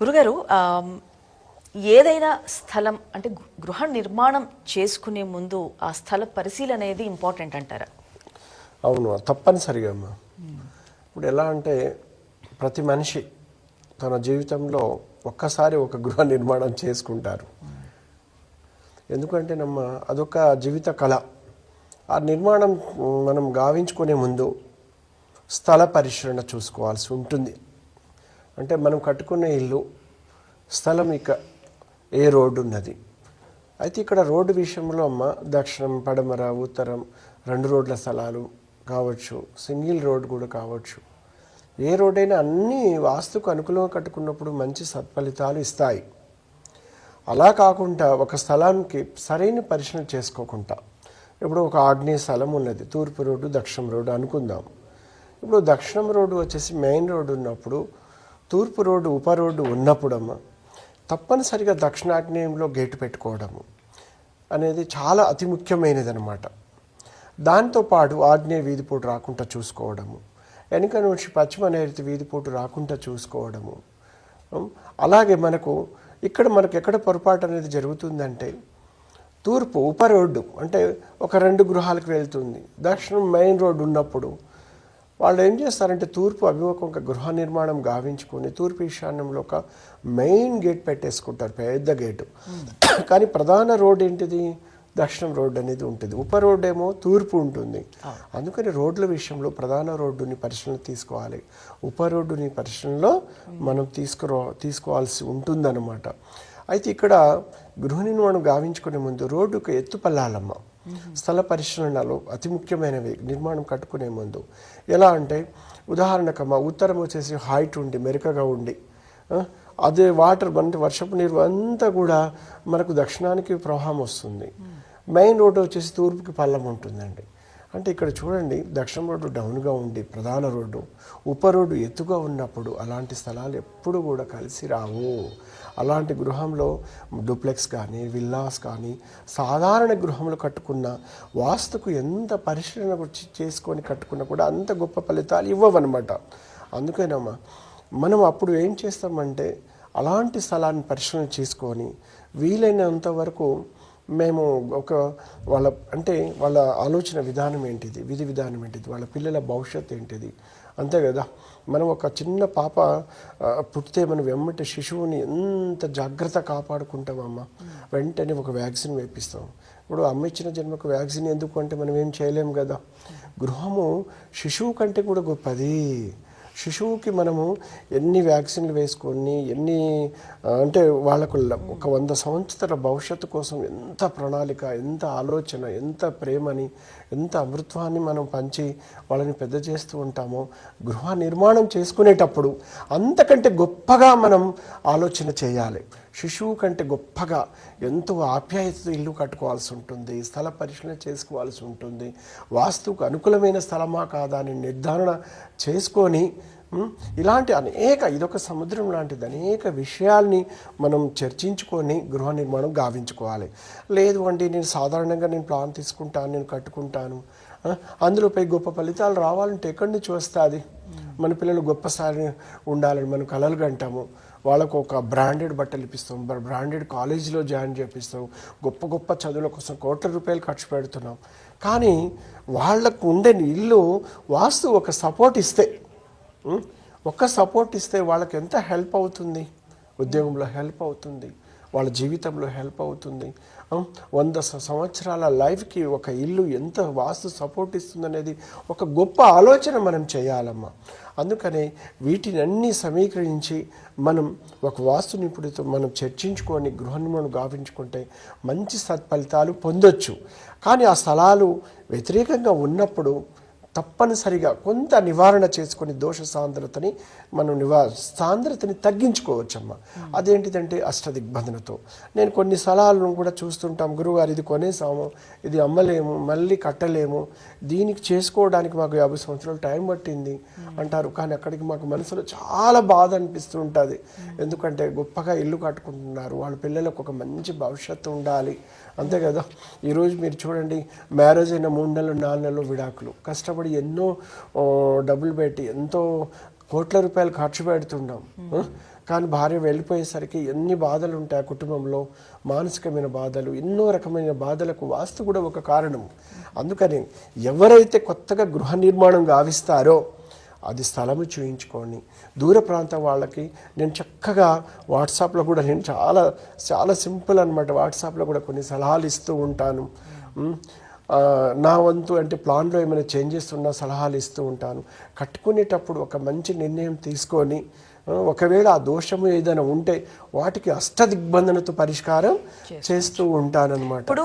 గురుగారు ఏదైనా స్థలం అంటే గృహ నిర్మాణం చేసుకునే ముందు ఆ స్థల పరిశీలన అనేది ఇంపార్టెంట్ అంటారా? అవును తప్పనిసరిగా అమ్మా. ఇప్పుడు ఎలా అంటే ప్రతి మనిషి తన జీవితంలో ఒక్కసారి ఒక గృహ నిర్మాణం చేసుకుంటారు. ఎందుకంటే నమ్మ అదొక జీవిత కళ. ఆ నిర్మాణం మనం గావించుకునే ముందు స్థల పరిశీలన చూసుకోవాల్సి ఉంటుంది. అంటే మనం కట్టుకునే ఇల్లు స్థలం ఇక ఏ రోడ్డు ఉన్నది. అయితే ఇక్కడ రోడ్డు విషయంలో అమ్మ దక్షిణం పడమర ఉత్తరం రెండు రోడ్ల స్థలాలు కావచ్చు సింగిల్ రోడ్ కూడా కావచ్చు. ఏ రోడ్ అయినా అన్నీ వాస్తుకు అనుకూలంగా కట్టుకున్నప్పుడు మంచి సత్ఫలితాలు ఇస్తాయి. అలా కాకుండా ఒక స్థలానికి సరైన పరిశీలన చేసుకోకుండా ఇప్పుడు ఒక ఆగ్నేయ స్థలం ఉన్నది తూర్పు రోడ్డు దక్షిణం రోడ్డు అనుకుందాం. ఇప్పుడు దక్షిణం రోడ్డు వచ్చేసి మెయిన్ రోడ్డు ఉన్నప్పుడు తూర్పు రోడ్డు ఉప రోడ్డు ఉన్నప్పుడమ్మ తప్పనిసరిగా దక్షిణాగ్నేయంలో గేటు పెట్టుకోవడము అనేది చాలా అతి ముఖ్యమైనది అనమాట దాంతోపాటు ఆగ్నేయ వీధిపోటు రాకుండా చూసుకోవడము వెనుక నుంచి పశ్చిమ నైరుతి వీధిపోటు రాకుండా చూసుకోవడము. అలాగే మనకు ఇక్కడ మనకు ఎక్కడ పొరపాటు అనేది జరుగుతుందంటే తూర్పు ఉప రోడ్డు అంటే ఒక రెండు గృహాలకు వెళ్తుంది. దక్షిణం మెయిన్ రోడ్డు ఉన్నప్పుడు వాళ్ళు ఏం చేస్తారంటే తూర్పు అభిముఖంగా గృహ నిర్మాణం గావించుకొని తూర్పు ఈశాన్యంలో ఒక మెయిన్ గేట్ పెట్టేసుకుంటారు పెద్ద గేటు. కానీ ప్రధాన రోడ్ ఏంటిది? దక్షిణం రోడ్డు అనేది ఉంటుంది. ఉప రోడ్డు ఏమో తూర్పు ఉంటుంది. అందుకని రోడ్ల విషయంలో ప్రధాన రోడ్డుని పరిశీలన తీసుకోవాలి. ఉప రోడ్డుని పరిశీలనలో మనం తీసుకురా తీసుకోవాల్సి ఉంటుందన్నమాట. అయితే ఇక్కడ గృహ నిర్మాణం గావించుకునే ముందు రోడ్డుకు ఎత్తు పల్లాలమ్మ స్థల పరిశీలనలో అతి ముఖ్యమైనవి నిర్మాణం కట్టుకునే ముందు. ఎలా అంటే ఉదాహరణకు మా ఉత్తరం వచ్చేసి హైట్ ఉండి మెరుకగా ఉండి అదే వాటర్ అంటే వర్షపు నీరు అంతా కూడా మనకు దక్షిణానికి ప్రవాహం వస్తుంది. మెయిన్ రోడ్డు వచ్చేసి తూర్పుకి పల్లం ఉంటుందండి. అంటే ఇక్కడ చూడండి దక్షిణ రోడ్డు డౌన్గా ఉండి ప్రధాన రోడ్డు ఉప రోడ్డు ఎత్తుగా ఉన్నప్పుడు అలాంటి స్థలాలు ఎప్పుడు కూడా కలిసి రావు. అలాంటి గృహంలో డూప్లెక్స్ కానీ విల్లాస్ కానీ సాధారణ గృహంలో కట్టుకున్న వాస్తుకు ఎంత పరిశీలన చేసుకొని కట్టుకున్నా కూడా అంత గొప్ప ఫలితాలు ఇవ్వవన్నమాట. అందుకేనమ్మా మనం అప్పుడు ఏం చేస్తామంటే అలాంటి స్థలాన్ని పరిశీలన చేసుకొని వీలైనంత వరకు మేము ఒక వాళ్ళ అంటే వాళ్ళ ఆలోచన విధానం ఏంటిది విధి విధానం ఏంటిది వాళ్ళ పిల్లల భవిష్యత్తు ఏంటిది. అంతే కదా? మనం ఒక చిన్న పాప పుట్టితే మనం వెమ్మటి శిశువుని ఎంత జాగ్రత్త కాపాడుకుంటామమ్మా. వెంటనే ఒక వ్యాక్సిన్ వేపిస్తాం. ఇప్పుడు అమ్మ ఇచ్చిన జన్మకు వ్యాక్సిన్ ఎందుకు? అంటే మనం ఏం చేయలేం కదా. గృహము శిశువు కంటే కూడా గొప్పది. శిశువుకి మనము ఎన్ని వ్యాక్సిన్లు వేసుకొని ఎన్ని అంటే వాళ్ళకు ఒక వంద సంవత్సరాల భవిష్యత్తు కోసం ఎంత ప్రణాళిక ఎంత ఆలోచన ఎంత ప్రేమని ఎంత అమృత్వాన్ని మనం పంచి వాళ్ళని పెద్ద చేస్తూ ఉంటామో గృహ నిర్మాణం చేసుకునేటప్పుడు అంతకంటే గొప్పగా మనం ఆలోచన చేయాలి. శిశువు కంటే గొప్పగా ఎంతో ఆప్యాయతతో ఇల్లు కట్టుకోవాల్సి ఉంటుంది స్థల పరిశీలన చేసుకోవాల్సి ఉంటుంది వాస్తుకు అనుకూలమైన స్థలమా కాదా అని నిర్ధారణ చేసుకొని ఇలాంటి అనేక ఇదొక సముద్రం లాంటిది. అనేక విషయాల్ని మనం చర్చించుకొని గృహ నిర్మాణం గావించుకోవాలి. లేదు అండి నేను సాధారణంగా నేను ప్లాన్ తీసుకుంటాను నేను కట్టుకుంటాను. అందులోపై గొప్ప ఫలితాలు రావాలంటే ఎక్కడి నుంచి వస్తుంది? మన పిల్లలు గొప్ప స్థాయి ఉండాలని మనం కలలు కంటాము. వాళ్ళకు ఒక బ్రాండెడ్ బట్టలు ఇప్పిస్తాం. బ్రాండెడ్ కాలేజీలో జాయిన్ చేపిస్తాం. గొప్ప గొప్ప చదువుల కోసం కోట్ల రూపాయలు ఖర్చు పెడుతున్నాం. కానీ వాళ్ళకు ఉండే ఇల్లు వాస్తు ఒక సపోర్ట్ ఇస్తే ఒక్క సపోర్ట్ ఇస్తే వాళ్ళకి ఎంత హెల్ప్ అవుతుంది? ఉద్యోగంలో హెల్ప్ అవుతుంది. వాళ్ళ జీవితంలో హెల్ప్ అవుతుంది. వంద సంవత్సరాల లైఫ్కి ఒక ఇల్లు ఎంత వాస్తు సపోర్ట్ ఇస్తుందనేది ఒక గొప్ప ఆలోచన మనం చేయాలమ్మా. అందుకనే వీటిని సమీకరించి మనం ఒక వాస్తు నిపుణుడితో మనం చర్చించుకొని గృహ నిర్మాణం గావించుకుంటే మంచి సత్ఫలితాలు పొందొచ్చు. కానీ ఆ స్థలాలు వ్యతిరేకంగా ఉన్నప్పుడు తప్పనిసరిగా కొంత నివారణ చేసుకొని దోష సాంద్రతని మనం నివా సాంద్రతని తగ్గించుకోవచ్చమ్మా. అదేంటిదంటే అష్టదిగ్బంధనతో. నేను కొన్ని సలహాలను కూడా చూస్తుంటాం. గురువుగారు ఇది కొనేసాము ఇది అమ్మలేము మళ్ళీ కట్టలేము. దీనికి చేసుకోవడానికి మాకు యాభై సంవత్సరాలు టైం పట్టింది అంటారు. కానీ అక్కడికి మాకు మనసులో చాలా బాధ అనిపిస్తూ ఉంటుంది. ఎందుకంటే గొప్పగా ఇల్లు కట్టుకుంటున్నారు. వాళ్ళ పిల్లలకు ఒక మంచి భవిష్యత్తు ఉండాలి. అంతే కదా? ఈరోజు మీరు చూడండి మ్యారేజ్ అయిన మూడు నెలలు నాలుగు నెలలు విడాకులు. కష్టపడి ఎన్నో ఆ, డబ్బులు పెట్టి ఎంతో కోట్ల రూపాయలు ఖర్చు పెడుతున్నాం ఆ? కానీ భార్య వెళ్ళిపోయేసరికి ఎన్ని బాధలు ఉంటాయి ఆ కుటుంబంలో? మానసికమైన బాధలు ఎన్నో రకమైన బాధలకు వాస్తు కూడా ఒక కారణం. అందుకని ఎవరైతే కొత్తగా గృహ నిర్మాణం గావిస్తారో అది స్థలము చూయించుకొని దూర ప్రాంతం వాళ్ళకి నేను చక్కగా వాట్సాప్లో కూడా నేను చాలా చాలా సింపుల్ అనమాట వాట్సాప్లో కూడా కొన్ని సలహాలు ఇస్తూ ఉంటాను. ఆ, నా వంతు అంటే ప్లాన్లో ఏమైనా చేంజెస్ ఉన్నా సలహాలు ఇస్తూ ఉంటాను. కట్టుకునేటప్పుడు ఒక మంచి నిర్ణయం తీసుకొని ఒకవేళ ఆ దోషము ఏదైనా ఉంటే వాటికి అష్టదిగ్బంధనతో పరిష్కారం చేస్తూ ఉంటానన్నమాట.